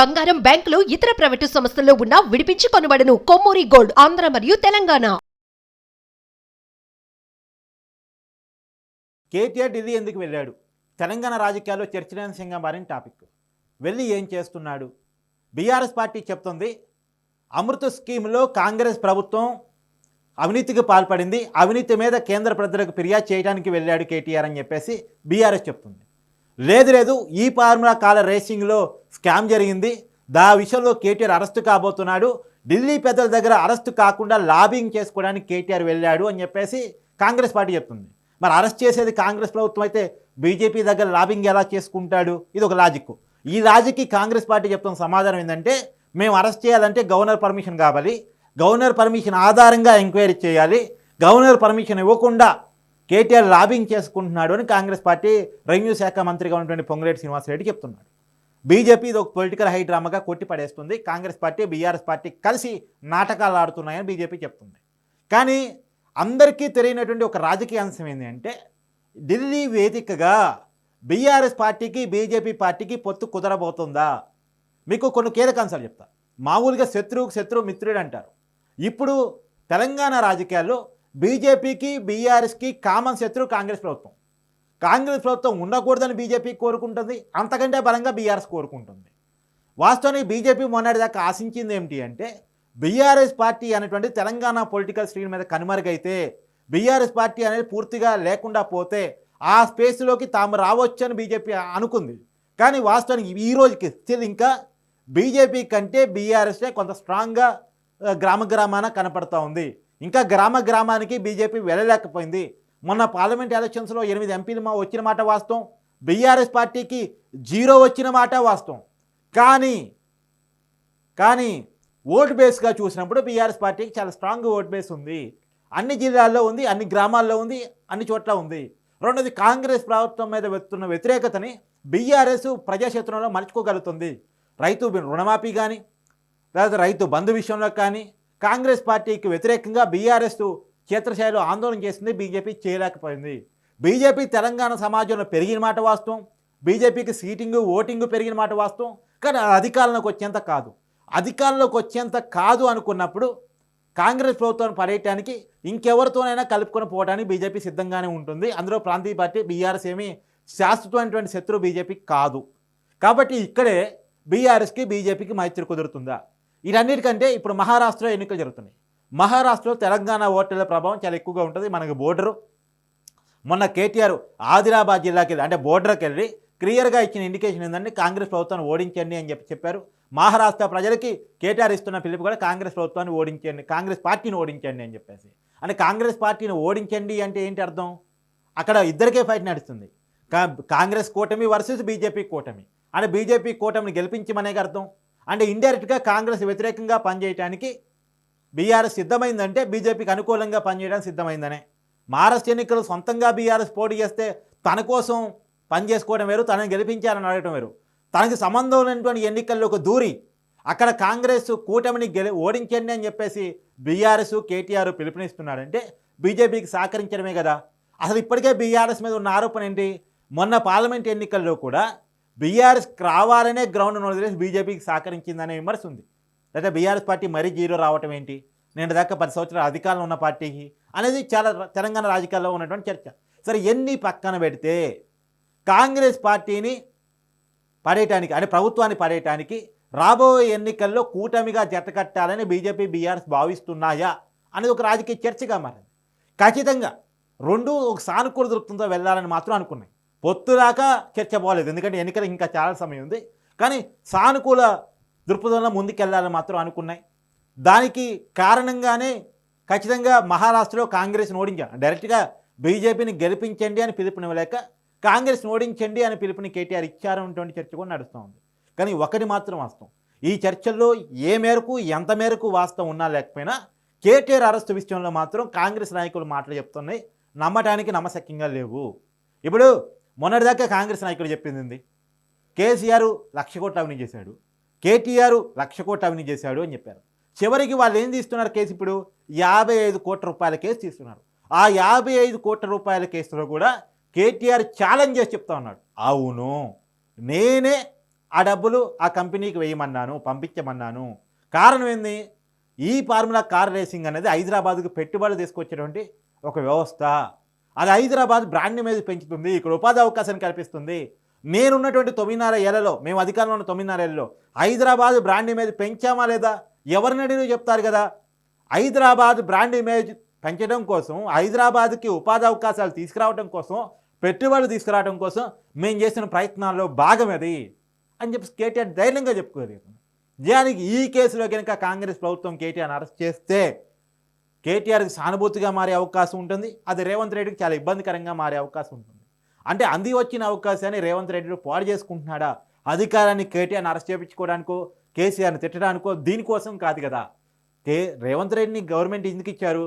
బంగారం బ్యాంకులు ఇతర ప్రైవేటు సంస్థల్లో ఉన్న విడిపించి కొనబడను. కొమ్మూరి గోల్డ్ ఆంధ్ర మరియు తెలంగాణ. కేటీఆర్ ఢిల్లీ ఎందుకు వెళ్ళాడు? తెలంగాణ రాజకీయాల్లో చర్చనీయాంశంగా మారిన టాపిక్. వెళ్ళి ఏం చేస్తున్నాడు? బీఆర్ఎస్ పార్టీ చెప్తుంది అమృత స్కీమ్లో కాంగ్రెస్ ప్రభుత్వం అవినీతికి పాల్పడింది అవినీతి మీద కేంద్ర ప్రజలకు ఫిర్యాదు చేయడానికి వెళ్ళాడు కేటీఆర్ అని చెప్పేసి బీఆర్ఎస్ చెప్తుంది. లేదు లేదు. ఈ ఫార్ములా కాల రేసింగ్లో స్కామ్ జరిగింది. దా విషయంలో కేటీఆర్ అరెస్టు కాబోతున్నాడు. ఢిల్లీ పెద్దల దగ్గర అరెస్టు కాకుండా లాబింగ్ చేసుకోవడానికి కేటీఆర్ వెళ్ళాడు అని చెప్పేసి కాంగ్రెస్ పార్టీ చెప్తుంది. మరి అరెస్ట్ చేసేది కాంగ్రెస్ ప్రభుత్వం అయితే బీజేపీ దగ్గర లాబింగ్ ఎలా చేసుకుంటాడు? ఇది ఒక లాజిక్ ఈ లాజిక్కి కాంగ్రెస్ పార్టీ చెప్తున్న సమాధానం ఏంటంటే మేము అరెస్ట్ చేయాలంటే గవర్నర్ పర్మిషన్ కావాలి. గవర్నర్ పర్మిషన్ ఆధారంగా ఎంక్వైరీ చేయాలి. గవర్నర్ పర్మిషన్ ఇవ్వకుండా కేటీఆర్ లాబింగ్ చేసుకుంటున్నాడు అని కాంగ్రెస్ పార్టీ రెవెన్యూ శాఖ మంత్రిగా ఉన్నటువంటి పొంగిరెడ్డి శ్రీనివాసరెడ్డి చెప్తున్నాడు. బీజేపీ ఇది ఒక పొలిటికల్ హై డ్రామాగా కొట్టి పడేస్తుంది. కాంగ్రెస్ పార్టీ బీఆర్ఎస్ పార్టీ కలిసి నాటకాలు ఆడుతున్నాయని బీజేపీ చెప్తుంది. కానీ అందరికీ తెలియనటువంటి ఒక రాజకీయ అంశం ఏంటంటే ఢిల్లీ వేదికగా బీఆర్ఎస్ పార్టీకి బీజేపీ పార్టీకి పొత్తు కుదరబోతుందా? మీకు కొన్ని కీలక అంశాలు చెప్తా. మామూలుగా శత్రువుకు శత్రువు మిత్రుడు అంటారు. ఇప్పుడు తెలంగాణ రాజకీయాల్లో బీజేపీకి బీఆర్ఎస్కి కామన్ శత్రువు కాంగ్రెస్ ప్రభుత్వం. కాంగ్రెస్ ప్రభుత్వం ఉండకూడదని బీజేపీ కోరుకుంటుంది అంతకంటే బలంగా బీఆర్ఎస్ కోరుకుంటుంది. వాస్తవానికి బీజేపీ మొన్నటిదాకా ఆశించింది ఏమిటి అంటే బీఆర్ఎస్ పార్టీ అనేటువంటి తెలంగాణ పొలిటికల్ స్క్రీన్ మీద కనుమరుగైతే బీఆర్ఎస్ పార్టీ అనేది పూర్తిగా లేకుండా పోతే ఆ స్పేస్లోకి తాము రావచ్చని బీజేపీ అనుకుంది. కానీ వాస్తవానికి ఈ రోజుకి స్టిల్ ఇంకా బీజేపీ కంటే బీఆర్ఎస్ఏ కొంత స్ట్రాంగ్గా గ్రామ గ్రామాన కనపడతా ఉంది. ఇంకా గ్రామ గ్రామానికి బీజేపీ వెళ్ళలేకపోయింది. మొన్న పార్లమెంట్ ఎలక్షన్స్లో ఎనిమిది ఎంపీలు మా వచ్చిన మాట వాస్తవం. బీఆర్ఎస్ పార్టీకి జీరో వచ్చిన మాట వాస్తవం. కానీ కానీ ఓట్ బేస్గా చూసినప్పుడు బీఆర్ఎస్ పార్టీకి చాలా స్ట్రాంగ్ ఓట్ బేస్ ఉంది. అన్ని జిల్లాల్లో ఉంది అన్ని గ్రామాల్లో ఉంది అన్ని చోట్ల ఉంది. రెండోది కాంగ్రెస్ ప్రభుత్వం మీద వెతున్న వ్యతిరేకతని బీఆర్ఎస్ ప్రజాక్షేత్రంలో మలుచుకోగలుగుతుంది. రైతు రుణమాఫీ కానీ లేదా రైతు బంధు విషయంలో కానీ కాంగ్రెస్ పార్టీకి వ్యతిరేకంగా బీఆర్ఎస్ క్షేత్రస్థాయిలో ఆందోళన చేసింది బీజేపీ చేయలేకపోయింది. బీజేపీ తెలంగాణ సమాజంలో పెరిగిన మాట వాస్తవం. బీజేపీకి సీటింగు ఓటింగు పెరిగిన మాట వాస్తవం. కానీ అది అధికారంలోకి వచ్చేంత కాదు. అధికారంలోకి వచ్చేంత కాదు అనుకున్నప్పుడు కాంగ్రెస్ ప్రభుత్వాన్ని పడేయటానికి ఇంకెవరితోనైనా కలుపుకొని పోవడానికి బీజేపీ సిద్ధంగానే ఉంటుంది. అందులో ప్రాంతీయ పార్టీ బీఆర్ఎస్ ఏమీ శాశ్వతమైనటువంటి శత్రువు బీజేపీ కాదు. కాబట్టి ఇక్కడే బీఆర్ఎస్కి బీజేపీకి మైత్రి కుదురుతుందా? వీటన్నిటికంటే ఇప్పుడు మహారాష్ట్రలో ఎన్నికలు జరుగుతున్నాయి. మహారాష్ట్రలో తెలంగాణ ఓటర్ల ప్రభావం చాలా ఎక్కువగా ఉంటుంది. మనకు బోర్డరు మొన్న కేటీఆర్ ఆదిలాబాద్ జిల్లాకి వెళ్ళి అంటే బోర్డర్కి వెళ్ళి క్లియర్గా ఇచ్చిన ఇండికేషన్ ఏంటంటే కాంగ్రెస్ ప్రభుత్వాన్ని ఓడించండి అని చెప్పి చెప్పారు. మహారాష్ట్ర ప్రజలకి కేటీఆర్ ఇస్తున్న పిలుపు కూడా కాంగ్రెస్ ప్రభుత్వాన్ని ఓడించండి కాంగ్రెస్ పార్టీని ఓడించండి అని చెప్పేసి. అంటే కాంగ్రెస్ పార్టీని ఓడించండి అంటే ఏంటి అర్థం? అక్కడ ఇద్దరికే ఫైట్ నడుస్తుంది. కా- కాంగ్రెస్ కూటమి వర్సెస్ బీజేపీ కూటమి. అంటే బీజేపీ కూటమిని గెలిపించమనే అర్థం? అంటే ఇండైరెక్ట్గా కాంగ్రెస్ వ్యతిరేకంగా పనిచేయడానికి బీఆర్ఎస్ సిద్ధమైందంటే బీజేపీకి అనుకూలంగా పనిచేయడానికి సిద్ధమైందనే. మహారాష్ట్ర ఎన్నికలు సొంతంగా బీఆర్ఎస్ పోటీ చేస్తే తన కోసం పనిచేసుకోవడం వేరు తనని గెలిపించాలని అడగడం వేరు. తనకి సంబంధం లేనటువంటి ఎన్నికల్లోకి దూరి అక్కడ కాంగ్రెస్ కూటమిని గెలి ఓడించండి అని చెప్పేసి బీఆర్ఎస్ కేటీఆర్ పిలుపునిస్తున్నాడంటే బీజేపీకి సహకరించడమే కదా. అసలు ఇప్పటికే బీఆర్ఎస్ మీద ఉన్న ఆరోపణ ఏంటి మొన్న పార్లమెంట్ ఎన్నికల్లో కూడా బీఆర్ఎస్ రావాలనే గ్రౌండ్ వదిలేసి బీజేపీకి సహకరించిందనే విమర్శ ఉంది. లేదా బీఆర్ఎస్ పార్టీ మరీ జీరో రావటం ఏంటి? నేను దాకా పది సంవత్సరాలు అధికారంలో ఉన్న పార్టీకి అనేది చాలా తెలంగాణ రాజకీయాల్లో ఉన్నటువంటి చర్చ. సరే ఎన్ని పక్కన పెడితే కాంగ్రెస్ పార్టీని పడేయటానికి అంటే ప్రభుత్వాన్ని పడేయటానికి రాబోయే ఎన్నికల్లో కూటమిగా జతకట్టాలని బీజేపీ బీఆర్ఎస్ భావిస్తున్నాయా అనేది ఒక రాజకీయ చర్చగా మారింది. ఖచ్చితంగా రెండు ఒక సానుకూల దృక్పథంతో వెళ్ళాలని మాత్రం అనుకున్నాయి. పొత్తు దాకా చర్చ పోలేదు. ఎందుకంటే ఎన్నికలు ఇంకా చాలా సమయం ఉంది. కానీ సానుకూల దృక్పథంలో ముందుకెళ్ళాలని మాత్రం అనుకున్నాయి. దానికి కారణంగానే ఖచ్చితంగా మహారాష్ట్రలో కాంగ్రెస్ని ఓడించాను డైరెక్ట్గా బీజేపీని గెలిపించండి అని పిలుపునివ్వలేక కాంగ్రెస్ని ఓడించండి అని పిలుపుని కేటీఆర్ ఇచ్చారనేటువంటి చర్చ కూడా నడుస్తూ ఉంది. కానీ ఒకటి మాత్రం వాస్తవం. ఈ చర్చల్లో ఏ మేరకు ఎంత మేరకు వాస్తవం ఉన్నా లేకపోయినా కేటీఆర్ అరెస్టు విషయంలో మాత్రం కాంగ్రెస్ నాయకులు మాటలు చెప్తున్నాయి. నమ్మటానికి నమ్మశక్యంగా లేవు. ఇప్పుడు మొన్నటిదాకా కాంగ్రెస్ నాయకులు చెప్పింది కేసీఆర్ లక్ష కోట్ల అవినీతి చేశాడు. కేటీఆర్ లక్ష కోట్ల అవినీతి చేశాడు అని చెప్పారు. చివరికి వాళ్ళు ఏం తీస్తున్నారు కేసు ఇప్పుడు? యాభై ఐదు కోట్ల రూపాయల కేసు తీస్తున్నారు. ఆ యాభై ఐదు కోట్ల రూపాయల కేసులో కూడా కేటీఆర్ ఛాలెంజ్ చేసి చెప్తా ఉన్నాడు. అవును నేనే ఆ డబ్బులు ఆ కంపెనీకి వేయమన్నాను పంపించమన్నాను. కారణం ఏంది? ఈ ఫార్ములా కార్ రేసింగ్ అనేది హైదరాబాద్కు పెట్టుబడులు తీసుకొచ్చేటువంటి ఒక వ్యవస్థ. అది హైదరాబాద్ బ్రాండ్ మీద పెంచుతుంది ఇక్కడ ఉపాధి అవకాశాన్ని కల్పిస్తుంది. నేనున్నటువంటి తొమ్మిదిన్నర ఏళ్ళలో మేము అధికారంలో ఉన్న తొమ్మిదిన్నర ఏళ్ళలో హైదరాబాద్ బ్రాండ్ ఇమేజ్ పెంచామా లేదా? ఎవరిని అడిగినా చెప్తారు కదా. హైదరాబాద్ బ్రాండ్ ఇమేజ్ పెంచడం కోసం హైదరాబాద్కి ఉపాధి అవకాశాలు తీసుకురావడం కోసం పెట్టుబడులు తీసుకురావడం కోసం మేము చేసిన ప్రయత్నాల్లో భాగం అది అని చెప్పి కేటీఆర్ ధైర్యంగా చెప్పుకోలేదు. దానికి ఈ కేసులో కనుక కాంగ్రెస్ ప్రభుత్వం కేటీఆర్ అరెస్ట్ చేస్తే కేటీఆర్కి సానుభూతిగా మారే అవకాశం ఉంటుంది. అది రేవంత్ రెడ్డికి చాలా ఇబ్బందికరంగా మారే అవకాశం ఉంటుంది. అంటే అంది వచ్చిన అవకాశాన్ని రేవంత్ రెడ్డి పాడు చేసుకుంటున్నాడా? అధికారాన్ని కేటీఆర్ని అరెస్ట్ చేయించుకోవడానికో కేసీఆర్ని తిట్టడానికో దీనికోసం కాదు కదా. కే రేవంత్ రెడ్డిని గవర్నమెంట్ ఎందుకు ఇచ్చారు?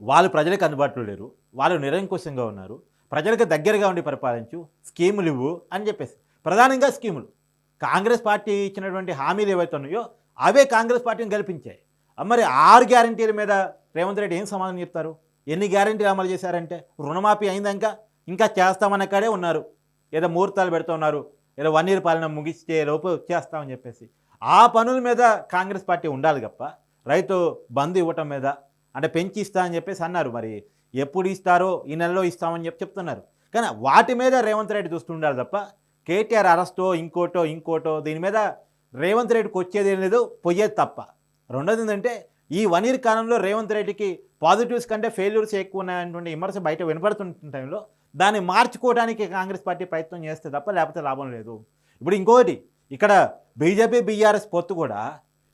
వాళ్ళు ప్రజలకు అందుబాటులో లేరు. వాళ్ళు నిరంకుశంగా ఉన్నారు. ప్రజలకు దగ్గరగా ఉండి పరిపాలించు స్కీములు ఇవ్వు అని చెప్పేసి. ప్రధానంగా స్కీములు. కాంగ్రెస్ పార్టీ ఇచ్చినటువంటి హామీలు ఏవైతే ఉన్నాయో అవే కాంగ్రెస్ పార్టీని గెలిపించాయి. మరి ఆరు గ్యారంటీల మీద రేవంత్ రెడ్డి ఏం సమాధానం చెప్తారు? ఎన్ని గ్యారంటీలు అమలు చేశారంటే రుణమాఫీ అయిందాక ఇంకా చేస్తామన్న కాడే ఉన్నారు. ఏదో ముహూర్తాలు పెడుతున్నారు ఏదో వన్ ఇయర్ పాలన ముగిస్తే లోపు చేస్తామని చెప్పేసి. ఆ పనుల మీద కాంగ్రెస్ పార్టీ ఉండాలి తప్ప రైతు బంధు ఇవ్వటం మీద అంటే పెంచి ఇస్తా అని చెప్పేసి అన్నారు మరి. ఎప్పుడు ఇస్తారో ఈ నెలలో ఇస్తామని చెప్పి చెప్తున్నారు. కానీ వాటి మీద రేవంత్ రెడ్డి చూస్తుండాలి తప్ప కేటీఆర్ అరెస్టో ఇంకోటో ఇంకోటో దీని మీద రేవంత్ రెడ్డికి వచ్చేది ఏం లేదు పోయేది తప్ప. రెండోది ఏంటంటే ఈ వన్ ఇయర్ కాలంలో రేవంత్ రెడ్డికి పాజిటివ్స్ కంటే ఫెయిల్యూర్స్ ఎక్కువ ఉన్నాయనేటువంటి విమర్శ బయట వినపడుతున్న టైంలో దాన్ని మార్చుకోవడానికి కాంగ్రెస్ పార్టీ ప్రయత్నం చేస్తే తప్ప లేకపోతే లాభం లేదు. ఇప్పుడు ఇంకోటి ఇక్కడ బీజేపీ బీఆర్ఎస్ పొత్తు కూడా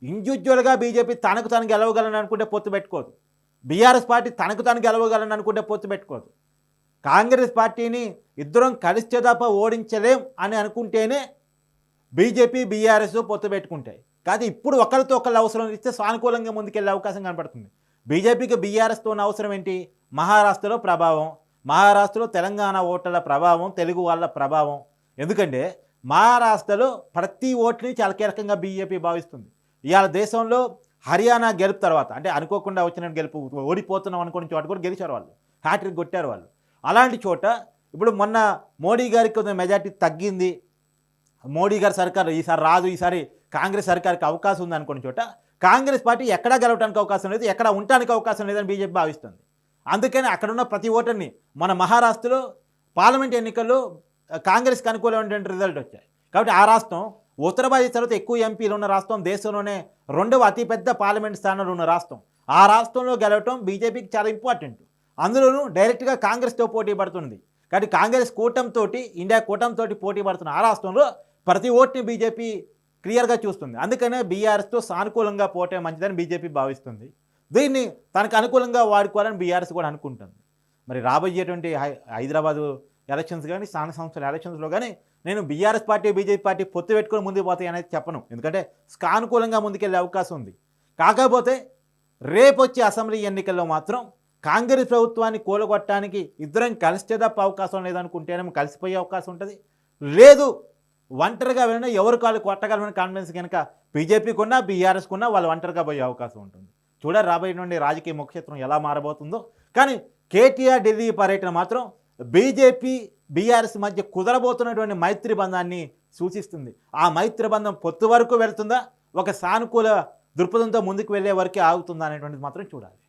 ఇండివిజువల్గా బీజేపీ తనకు తాను గెలవగలను అనుకుంటే పొత్తు పెట్టుకోదు. బీఆర్ఎస్ పార్టీ తనకు తాను గెలవగలను అనుకుంటే పొత్తు పెట్టుకోదు. కాంగ్రెస్ పార్టీని ఇద్దరం కలిస్తే తప్ప ఓడించలేం అని అనుకుంటేనే బీజేపీ బీఆర్ఎస్ పొత్తు పెట్టుకుంటాయి. కాదు ఇప్పుడు ఒకరితో ఒకళ్ళు అవసరం ఇస్తే సానుకూలంగా ముందుకెళ్ళే అవకాశం కనపడుతుంది. బీజేపీకి బీఆర్ఎస్తో ఉన్న అవసరం ఏంటి? మహారాష్ట్రలో ప్రభావం మహారాష్ట్రలో తెలంగాణ ఓటర్ల ప్రభావం తెలుగు వాళ్ళ ప్రభావం. ఎందుకంటే మహారాష్ట్రలో ప్రతి ఓటుని చాలా కీలకంగా బీజేపీ భావిస్తుంది. ఇవాళ దేశంలో హర్యానా గెలుపు తర్వాత అంటే అనుకోకుండా వచ్చిన గెలుపు ఓడిపోతున్నాం అనుకున్న చోట కూడా గెలిచారు వాళ్ళు. హ్యాట్రిక్ కొట్టారు వాళ్ళు. అలాంటి చోట ఇప్పుడు మొన్న మోడీ గారికి కొంచెం మెజార్టీ తగ్గింది. మోడీ గారి సర్కార్ ఈసారి రాదు ఈసారి కాంగ్రెస్ సర్కార్కి అవకాశం ఉంది అనుకున్న చోట కాంగ్రెస్ పార్టీ ఎక్కడా గెలవడానికి అవకాశం లేదు ఎక్కడ ఉండడానికి అవకాశం లేదని బీజేపీ భావిస్తుంది. అందుకని అక్కడున్న ప్రతి ఓటర్ని మన మహారాష్ట్రలో పార్లమెంట్ ఎన్నికల్లో కాంగ్రెస్కి అనుకూలమైనటువంటి రిజల్ట్ వచ్చాయి. కాబట్టి ఆ రాష్ట్రం ఉత్తర భారత తర్వాత ఎక్కువ ఎంపీలు ఉన్న రాష్ట్రం దేశంలోనే రెండవ అతిపెద్ద పార్లమెంట్ స్థానంలో ఉన్న రాష్ట్రం. ఆ రాష్ట్రంలో గెలవటం బీజేపీకి చాలా ఇంపార్టెంట్. అందులోనూ డైరెక్ట్గా కాంగ్రెస్తో పోటీ పడుతుంది. కాబట్టి కాంగ్రెస్ కూటమితోటి ఇండియా కూటమితోటి పోటీ పడుతున్న ఆ రాష్ట్రంలో ప్రతి ఓటుని బీజేపీ క్లియర్గా చూస్తుంది. అందుకనే బీఆర్ఎస్తో సానుకూలంగా పోటే మంచిదని బీజేపీ భావిస్తుంది. దీన్ని తనకు అనుకూలంగా వాడుకోవాలని బీఆర్ఎస్ కూడా అనుకుంటుంది. మరి రాబోయేటువంటి హై- హైదరాబాదు ఎలక్షన్స్ కానీ స్థానిక సంస్థల ఎలక్షన్స్లో కానీ నేను బీఆర్ఎస్ పార్టీ బీజేపీ పార్టీ పొత్తు పెట్టుకొని ముందుకు పోతాయి అనేది చెప్పను. ఎందుకంటే సానుకూలంగా ముందుకెళ్ళే అవకాశం ఉంది. కాకపోతే రేపు వచ్చే అసెంబ్లీ ఎన్నికల్లో మాత్రం కాంగ్రెస్ ప్రభుత్వాన్ని కూలగొట్టడానికి ఇద్దరం కలిస్తే తప్ప అవకాశం లేదనుకుంటేనే కలిసిపోయే అవకాశం ఉంటుంది. లేదు ఒంటరిగా వెళ్ళినా ఎవరు కాళ్ళు కొట్టగలమని కాన్ఫిడెన్స్ కనుక బీజేపీకున్నా ఉన్నా బీఆర్ఎస్కి వాళ్ళు ఒంటరిగా పోయే అవకాశం ఉంటుంది. చూడాలి రాబోయే నుండి రాజకీయ ముఖ్యత్వం ఎలా మారబోతుందో. కానీ కేటీఆర్ ఢిల్లీ పర్యటన మాత్రం బీజేపీ బీఆర్ఎస్ మధ్య కుదరబోతున్నటువంటి మైత్రి బంధాన్ని సూచిస్తుంది. ఆ మైత్రి బంధం పొత్తు వరకు వెళ్తుందా? ఒక సానుకూల దృక్పథంతో ముందుకు వెళ్ళే వరకే ఆగుతుందా అనేటువంటిది మాత్రం చూడాలి.